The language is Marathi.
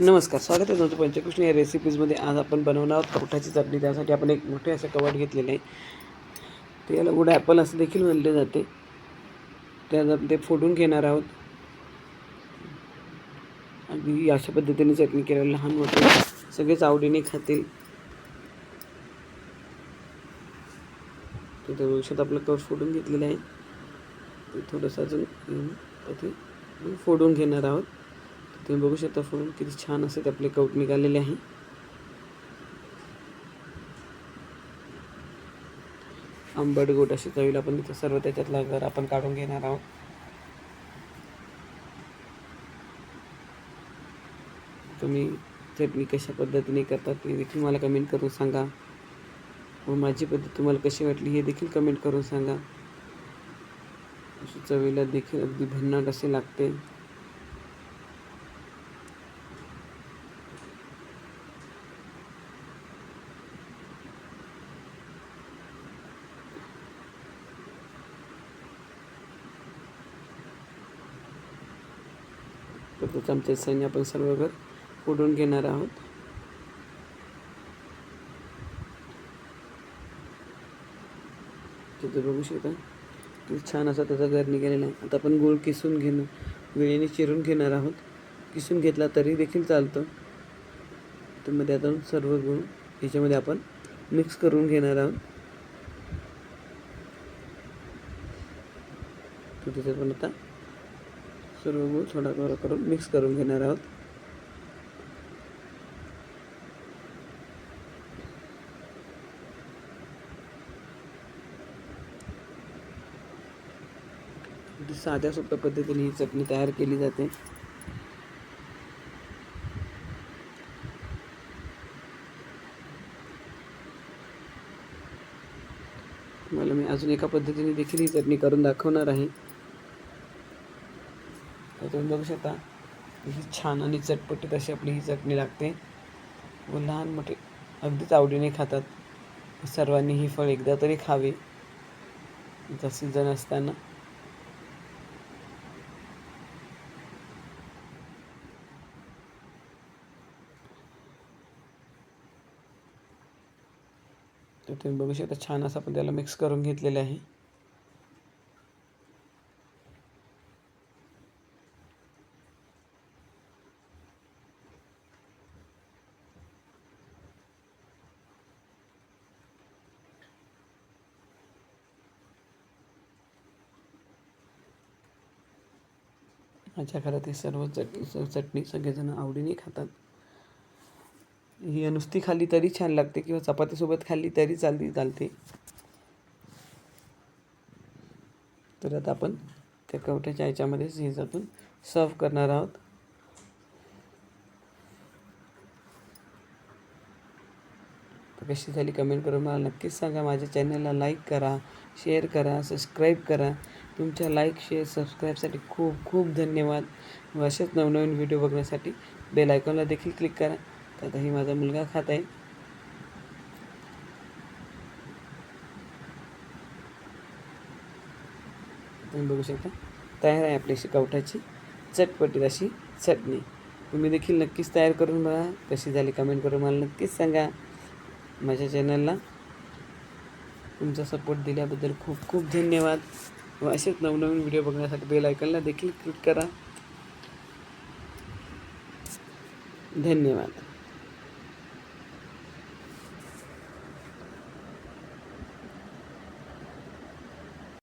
नमस्कार स्वागत आहे तुमचं पंचकृष्ण या रेसिपीजमध्ये आज आपण बनवणार आहोत कवठाची चटणी. त्यासाठी आपण एक मोठे असं कवट घेतलेलं आहे. ते याला गुड ॲपल असं देखील म्हणले जाते. त्या ते फोडून घेणार आहोत. अगदी अशा पद्धतीने चटणी केलेली लहान मोठे सगळेच आवडीने खातील. तिथे भविष्यात आपलं कवच फोडून घेतलेलं आहे. ते थोडंसं अजून ते फोडून घेणार आहोत. तुम्ही बघू शकता फोडून किती छान असे ते आपले कौट निघालेले आहे. आंबट गोट अशी चवीला आपण तिथं सर्व त्याच्यातला घर आपण काढून घेणार आहोत. तुम्ही चटणी कशा पद्धतीने करतात ते देखील मला कमेंट करून सांगा. व माझी पद्धत तुम्हाला कशी वाटली हे देखील कमेंट करून सांगा. अशी चवीला देखील अगदी भन्नाट असे लागते. तर त्या चमच्या सैन्य आपण सर्व घर फोडून घेणार आहोत. तिथे बघू शकता. किती छान असा त्याचा घर निघालेला आहे. आता आपण गुळ किसून घेणं वेळेने चिरून घेणार आहोत. किसून घेतला तरी देखील चालतं. त्यामध्ये आता सर्व गुळ याच्यामध्ये आपण मिक्स करून घेणार आहोत. तर त्याच्यात पण आता सर्व गुळ थोडा थोडा करून मिक्स करून घेणार आहोत. साध्या सोप्या पद्धतीने ही चटणी तयार केली जाते. मला मी अजून एका पद्धतीने देखील ही चटणी करून दाखवणार आहे. तर तुम्ही बघू शकता ही छान आणि चटपटीत अशी आपली ही चटणी लागते. व लहान मोठे अगदीच आवडीने खातात. सर्वांनी ही फळ एकदा तरी खावे. जण असताना. तर तुम्ही बघू शकता छान असं आपण त्याला मिक्स करून घेतलेलं आहे. माझ्या घरात ही सर्व चटणी चटणी सगळेजण आवडीने खातात. ही नुसती खाल्ली तरी छान लागते किंवा चपातीसोबत खाल्ली तरी चालती चालते. तर आता आपण त्या कवट्याच्या याच्यामध्येच हे जातून सर्व करणार आहोत. कशी झाली कमेंट करून मला नक्कीच सांगा. माझ्या चॅनलला लाईक करा शेअर करा सबस्क्राईब करा. तुमच्या लाईक शेअर सबस्क्राईबसाठी खूप खूप धन्यवाद. व असेच नवनवीन व्हिडिओ बघण्यासाठी बेल आयकॉनला देखील क्लिक करा. तर आता ही माझा मुलगा खात आहे. तुम्ही बघू शकता तयार आहे आपली अशी कवठाची. चटपटीत अशी चटणी. तुम्ही देखील नक्कीच तयार करून बघा. कशी झाली कमेंट करून मला नक्कीच सांगा. माझ्या चॅनलला तुमचा सपोर्ट दिल्याबद्दल खूप खूप धन्यवाद. व असेच नवनवीन व्हिडिओ बघण्यासाठी बेल आयकॉनला देखील क्लिक करा. धन्यवाद.